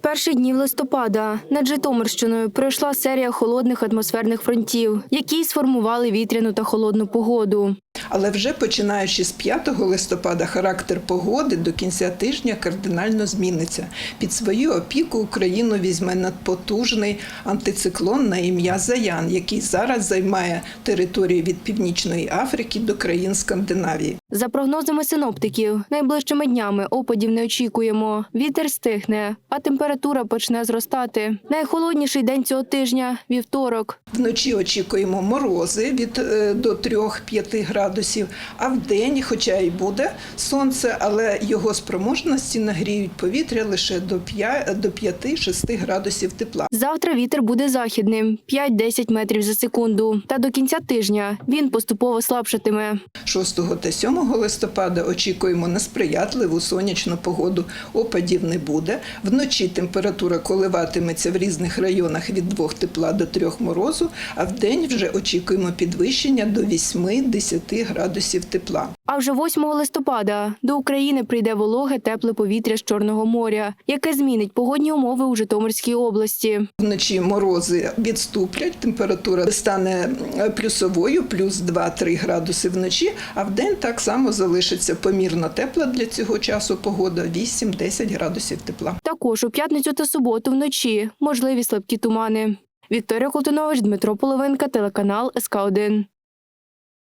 Перших днів листопада над Житомирщиною пройшла серія холодних атмосферних фронтів, які сформували вітряну та холодну погоду. Але вже починаючи з 5 листопада характер погоди до кінця тижня кардинально зміниться. Під свою опіку Україну візьме надпотужний антициклон на ім'я Заян, який зараз займає територію від Північної Африки до країн Скандинавії. За прогнозами синоптиків, найближчими днями опадів не очікуємо. Вітер стихне, а температура почне зростати. Найхолодніший день цього тижня вівторок. Вночі очікуємо морози від е, до 3-5 градусів, а вдень, хоча й буде сонце, але його спроможності нагріють повітря лише до 5 до 5-6 градусів тепла. Завтра вітер буде західним 5-10 метрів за секунду. Та до кінця тижня він поступово слабшатиме. 6 та 7 листопада очікуємо на сприятливу сонячну погоду. Опадів не буде. Вночі температура коливатиметься в різних районах від 2 тепла до 3 морозу, а вдень вже очікуємо підвищення до 8-10 градусів тепла. А вже 8 листопада до України прийде вологе тепле повітря з Чорного моря, яке змінить погодні умови у Житомирській області. Вночі морози відступлять, температура стане плюсовою, плюс 2-3 градуси вночі, а вдень так само залишиться помірно тепла для цього часу погода 8-10 градусів тепла. Також у п'ятницю та суботу вночі можливі слабкі тумани. Вікторія Колтунович, Дмитро Половинка, телеканал СК 1